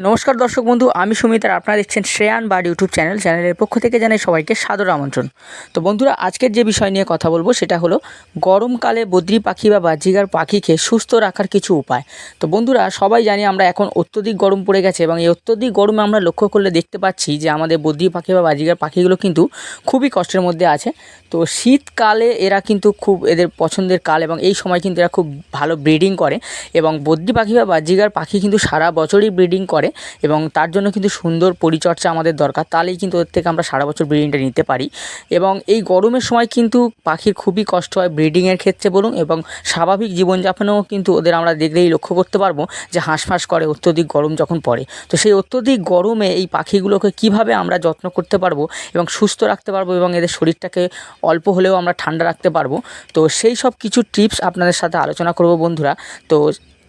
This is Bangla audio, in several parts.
নমস্কার দর্শক বন্ধু, আমি সুমিত আর আপনারা দেখছেন শ্রেয়ান বার্ড ইউটিউব চ্যানেল, চ্যানেলের পক্ষ থেকে জানাই সবাইকে সাদর আমন্ত্রণ। তো বন্ধুরা, আজকের যে বিষয় নিয়ে কথা বলব সেটা হলো গরমকালে বদ্রি পাখি বা বাজিগার পাখিকে সুস্থ রাখার কিছু উপায়। তো বন্ধুরা, সবাই জানি আমরা এখন অত্যধিক গরম পড়ে গেছে এবং এই অত্যধিক গরমে আমরা লক্ষ্য করলে দেখতে পাচ্ছি যে আমাদের বদ্রি পাখি বা বাজিগার পাখিগুলো কিন্তু খুবই কষ্টের মধ্যে আছে। তো শীতকালে এরা কিন্তু খুব এদের পছন্দের কাল এবং এই সময় কিন্তু এরা খুব ভালো ব্রিডিং করে এবং বদ্রি পাখি বা বাজিগার পাখি কিন্তু সারা বছরই ব্রিডিং করে। এবং তার জন্য কিন্তু সুন্দর পরিচর্যা আমাদের দরকার। তাহলেই কিন্তু ওদের থেকে আমরা সারা বছর ব্রিডিংটা নিতে পারি। এবং এই গরমের সময় কিন্তু পাখির খুবই কষ্ট হয় ব্রিডিংয়ের ক্ষেত্রে বলুন এবং স্বাভাবিক জীবনযাপনেও কিন্তু ওদের আমরা দেখলেই লক্ষ্য করতে পারব যে হাঁসফাঁস করে অত্যধিক গরম যখন পড়ে। তো সেই অত্যধিক গরমে এই পাখিগুলোকে কীভাবে আমরা যত্ন করতে পারব এবং সুস্থ রাখতে পারব এবং এদের শরীরটাকে অল্প হলেও আমরা ঠান্ডা রাখতে পারব। তো সেই সব কিছু টিপস আপনাদের সাথে আলোচনা করব বন্ধুরা। তো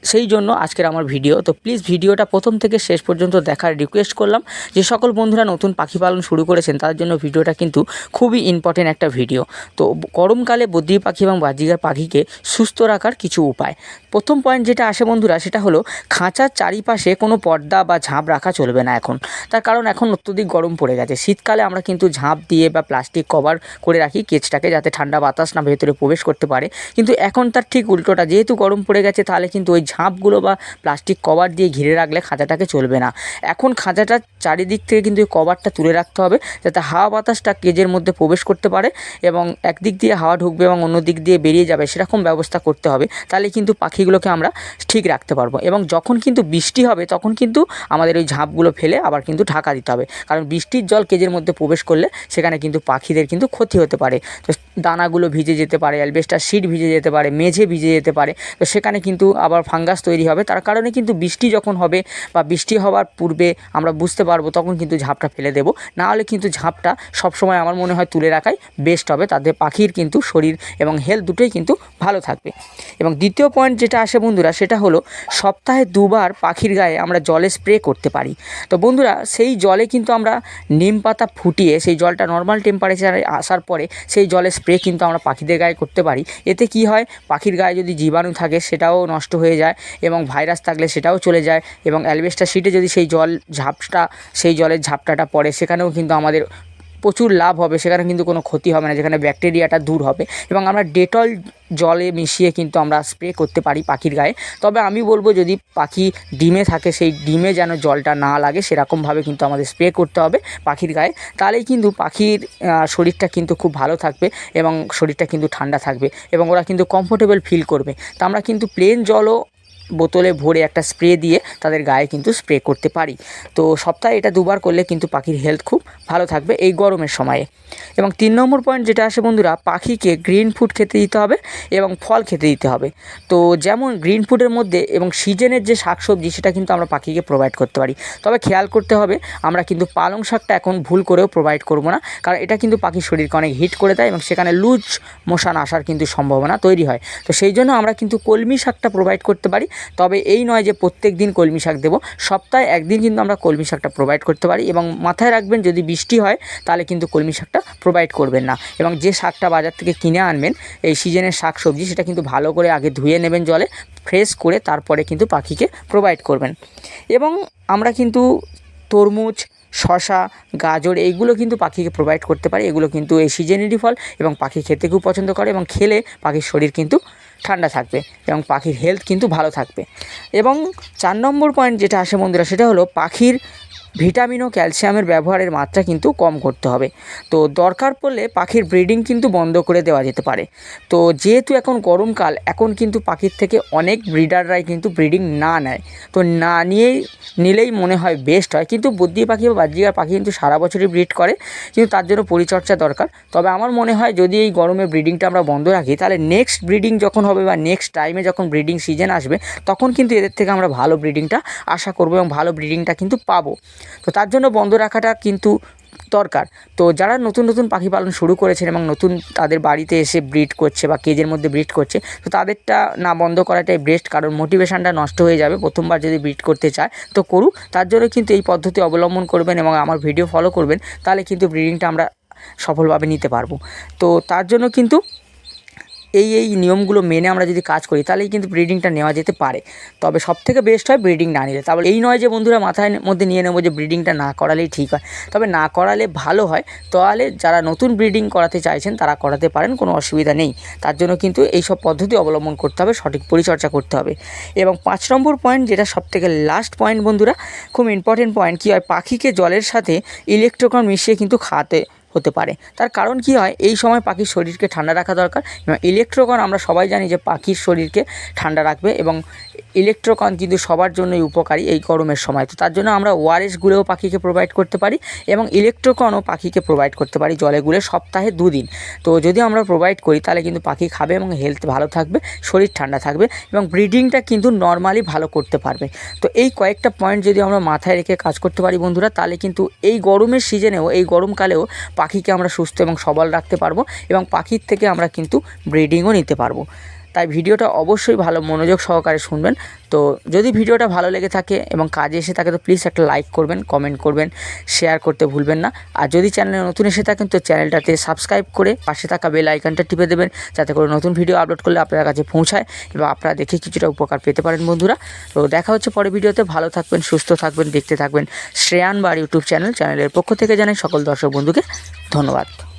সেই জন্য আজকের আমার ভিডিও। তো প্লিজ ভিডিওটা প্রথম থেকে শেষ পর্যন্ত দেখার রিকোয়েস্ট করলাম। যে সকল বন্ধুরা নতুন পাখি পালন শুরু করেছেন তার জন্য ভিডিওটা কিন্তু খুবই ইম্পর্টেন্ট একটা ভিডিও। তো গরমকালে বদ্রি পাখি এবং বাজিগার পাখিকে সুস্থ রাখার কিছু উপায়। প্রথম পয়েন্ট যেটা আসে বন্ধুরা, সেটা হলো খাঁচার চারিপাশে কোনো পর্দা বা ঝাঁপ রাখা চলবে না এখন। তার কারণ এখন অত্যধিক গরম পড়ে গেছে। শীতকালে আমরা কিন্তু ঝাঁপ দিয়ে বা প্লাস্টিক কভার করে রাখি কেচটাকে, যাতে ঠান্ডা বাতাস না ভেতরে প্রবেশ করতে পারে। কিন্তু এখন তার ঠিক উল্টোটা, যেহেতু গরম পড়ে গেছে, তাহলে কিন্তু ওই ঝাঁপগুলো বা প্লাস্টিক কভার দিয়ে ঘিরে রাখলে খাঁচাটাকে চলবে না। এখন খাঁচাটার চারিদিক থেকে কিন্তু ওই কভারটা তুলে রাখতে হবে যাতে হাওয়া বাতাসটা কেজের মধ্যে প্রবেশ করতে পারে এবং একদিক দিয়ে হাওয়া ঢুকবে এবং অন্য দিক দিয়ে বেরিয়ে যাবে সেরকম ব্যবস্থা করতে হবে। তাহলে কিন্তু পাখিগুলোকে আমরা ঠিক রাখতে পারব এবং যখন কিন্তু বৃষ্টি হবে তখন কিন্তু আমাদের ওই ঝাঁপগুলো ফেলে আবার কিন্তু ঢাকা দিতে হবে। কারণ বৃষ্টির জল কেজের মধ্যে প্রবেশ করলে সেখানে কিন্তু পাখিদের কিন্তু ক্ষতি হতে পারে। তো দানাগুলো ভিজে যেতে পারে, অ্যালবেস্টার সিট ভিজে যেতে পারে, মেঝে ভিজে যেতে পারে। তো সেখানে কিন্তু আবার ফাঙ্গাস তৈরি হবে। তার কারণে কিন্তু বৃষ্টি যখন হবে বা বৃষ্টি হওয়ার পূর্বে আমরা বুঝতে পারব তখন কিন্তু ঝাঁপটা ফেলে দেবো। না হলে কিন্তু ঝাঁপটা সবসময় আমার মনে হয় তুলে রাখাই বেস্ট হবে। তাতে পাখির কিন্তু শরীর এবং হেলথ দুটোই কিন্তু ভালো থাকবে। এবং দ্বিতীয় পয়েন্ট যেটা আসে বন্ধুরা, সেটা হলো সপ্তাহে দুবার পাখির গায়ে আমরা জলে স্প্রে করতে পারি। তো বন্ধুরা, সেই জলে কিন্তু আমরা নিম পাতা ফুটিয়ে, সেই জলটা নর্মাল টেম্পারেচারে আসার পরে সেই জলে স্প্রে কিন্তু আমরা পাখিদের গায়ে করতে পারি। এতে কি হয়? পাখির গায়ে যদি জীবাণু থাকে, সেটাও নষ্ট হয়ে যায়। এবং ভাইরাস থাকলে সেটাও চলে যায় এবং অ্যালবেস্টার শিটে যদি সেই জল ঝাপটা, সেই জলের ঝাপটাটা পড়ে, সেখানেও কিন্তু আমাদের প্রচুর লাভ হবে, সেখানে কিন্তু কোনো ক্ষতি হবে না, যেখানে ব্যাকটেরিয়াটা দূর হবে এবং আমরা ডেটল জলে মিশিয়ে কিন্তু আমরা স্প্রে করতে পারি পাখির গায়ে। তবে আমি বলব যদি পাখি ডিমে থাকে, সেই ডিমে যেন জলটা না লাগে, সেরকমভাবে কিন্তু আমাদের স্প্রে করতে হবে পাখির গায়ে। তাহলেই কিন্তু পাখির শরীরটা কিন্তু খুব ভালো থাকবে এবং শরীরটা কিন্তু ঠান্ডা থাকবে এবং ওরা কিন্তু কমফোর্টেবল ফিল করবে। তা আমরা কিন্তু প্লেন জলও বোতলে ভরে একটা স্প্রে দিয়ে তাদের গায়ে কিন্তু স্প্রে করতে পারি। তো সপ্তাহে এটা দুবার করলে কিন্তু পাখির হেলথ খুব ভালো থাকবে এই গরমের সময়ে। এবং তিন নম্বর পয়েন্ট যেটা আসে বন্ধুরা, পাখিকে গ্রিন ফুড খেতে দিতে হবে এবং ফল খেতে দিতে হবে। তো যেমন গ্রিন ফুডের মধ্যে এবং সিজনের যে শাকসবজি, সেটা কিন্তু আমরা পাখিকে প্রোভাইড করতে পারি। তবে খেয়াল করতে হবে, আমরা কিন্তু পালং শাকটা এখন ভুল করেও প্রোভাইড করব না, কারণ এটা কিন্তু পাখির শরীরকে অনেক হিট করে দেয় এবং সেখানে লুজ মোশান আসার কিন্তু সম্ভাবনা তৈরি হয়। তো সেই জন্য আমরা কিন্তু কলমি শাকটা প্রোভাইড করতে পারি তবে এই নয় যে প্রত্যেক দিন কলমি শাক দেবো। সপ্তাহে একদিন কিন্তু আমরা কলমি শাকটা প্রোভাইড করতে পারি এবং মাথায় রাখবেন যদি বৃষ্টি হয়, তাহলে কিন্তু কলমি শাকটা প্রোভাইড করবেন না। এবং যে শাকটা বাজার থেকে কিনে আনবেন, এই সিজনের শাক সবজি, সেটা কিন্তু ভালো করে আগে ধুয়ে নেবেন জলে ফ্রেশ করে তারপরে কিন্তু পাখিকে প্রোভাইড করবেন। এবং আমরা কিন্তু তরমুজ শশা গাজর, এইগুলো কিন্তু পাখিকে প্রোভাইড করতে পারি। এগুলো কিন্তু এই সিজনেরই ফল এবং পাখি খেতে খুব পছন্দ করে এবং খেলে পাখির শরীর কিন্তু ঠান্ডা থাকবে এবং পাখির হেলথ কিন্তু ভালো থাকবে। এবং চার নম্বর পয়েন্ট যেটা আসে বন্ধুরা, সেটা হলো পাখির ভিটামিন ও ক্যালসিয়ামের ব্যবহারের মাত্রা কিন্তু কম করতে হবে। তো দরকার পড়লে পাখির ব্রিডিং কিন্তু বন্ধ করে দেওয়া যেতে পারে। তো যেহেতু এখন গরমকাল, এখন কিন্তু পাখির থেকে অনেক ব্রিডাররাই কিন্তু ব্রিডিং না নেয়। তো না নিয়েই নিলেই মনে হয় বেস্ট হয়। কিন্তু বুদ্ধি পাখি বা বাহ্যিকার পাখি কিন্তু সারা বছরই ব্রিড করে, কিন্তু তার জন্য পরিচর্যা দরকার। তবে আমার মনে হয় যদি এই গরমে ব্রিডিংটা আমরা বন্ধ রাখি, তাহলে নেক্সট ব্রিডিং যখন হবে বা নেক্সট টাইমে যখন ব্রিডিং সিজন আসবে, তখন কিন্তু এদের থেকে আমরা ভালো ব্রিডিংটা আশা করব এবং ভালো ব্রিডিংটা কিন্তু পাবো। তো তার জন্য বন্ধ রাখাটা কিন্তু দরকার। তো যারা নতুন নতুন পাখি পালন শুরু করেছেন এবং নতুন তাদের বাড়িতে এসে ব্রিড করছে বা কেজের মধ্যে ব্রিড করছে, তো তাদেরটা না বন্ধ করাটাই বেস্ট কারণ মোটিভেশানটা নষ্ট হয়ে যাবে প্রথমবার যদি ব্রিড করতে চায়। তো করুক, তার জন্য কিন্তু এই পদ্ধতি অবলম্বন করবেন এবং আমার ভিডিও ফলো করবেন, তাহলে কিন্তু ব্রিডিংটা আমরা সফলভাবে নিতে পারব। তো তার জন্য কিন্তু এই এই নিয়মগুলো মেনে আমরা যদি কাজ করি, তাহলেই কিন্তু ব্রিডিংটা নেওয়া যেতে পারে। তবে সব থেকে বেস্ট হয় ব্রিডিং না নিলে। তাহলে এই নয় যে বন্ধুরা মাথায় মধ্যে নিয়ে নেব যে ব্রিডিংটা না করালেই ঠিক হয়। তবে না করালে ভালো হয়, তাহলে যারা নতুন ব্রিডিং করাতে চাইছেন, তারা করাতে পারেন, কোনো অসুবিধা নেই। তার জন্য কিন্তু এই সব পদ্ধতি অবলম্বন করতে হবে, সঠিক পরিচর্যা করতে হবে। এবং পাঁচ নম্বর পয়েন্ট যেটা সব থেকে লাস্ট পয়েন্ট বন্ধুরা, খুব ইম্পর্টেন্ট পয়েন্ট কী হয়? পাখিকে জলের সাথে ইলেকট্রোকন মিশিয়ে কিন্তু খাওয়াতে হতে পারে। তার কারণ কি হয়? এই সময় পাখির শরীরকে ঠান্ডা রাখা দরকার এবং ইলেকট্রোকন আমরা সবাই জানি যে পাখির শরীরকে ঠান্ডা রাখবে এবং ইলেকট্রোকন কিন্তু সবার জন্যই উপকারী এই গরমের সময়। তো তার জন্য আমরা ওআরএসগুলোও পাখিকে প্রোভাইড করতে পারি এবং ইলেকট্রোকনও পাখিকে প্রোভাইড করতে পারি জলে গুলে সপ্তাহে দুদিন। তো যদি আমরা প্রোভাইড করি তাহলে কিন্তু পাখি খাবে এবং হেলথ ভালো থাকবে, শরীর ঠান্ডা থাকবে এবং ব্রিডিংটা কিন্তু নর্মালি ভালো করতে পারবে। তো এই কয়েকটা পয়েন্ট যদি আমরা মাথায় রেখে কাজ করতে পারি বন্ধুরা, তাহলে কিন্তু এই গরমের সিজনেও এই গরমকালেও পাখিকে আমরা সুস্থ এবং সবল রাখতে পারব এবং পাখির থেকে আমরা কিন্তু ব্রিডিংও নিতে পারব। তাই ভিডিওটা অবশ্যই ভালো মনোযোগ সহকারে শুনবেন। তো যদি ভিডিওটা ভালো লেগে থাকে এবং কাজে এসে থাকে, তো প্লিজ একটা লাইক করবেন কমেন্ট করবেন শেয়ার করতে ভুলবেন না। আর যদি চ্যানেলে নতুন এসে থাকেন, তো চ্যানেলটাতে সাবস্ক্রাইব করে পাশে থাকা বেল আইকনটা টিপে দেবেন, যাতে করে নতুন ভিডিও আপলোড করলে আপনার কাছে পৌঁছায় এবং আপনারা দেখে কিছুটা উপকার পেতে পারেন বন্ধুরা। তো দেখা হচ্ছে পরে ভিডিওতে। ভালো থাকবেন, সুস্থ থাকবেন, দেখতে থাকবেন শ্রেয়ান বার ইউটিউব চ্যানেল চ্যানেলের পক্ষ থেকে জানাই সকল দর্শক বন্ধুকে ধন্যবাদ।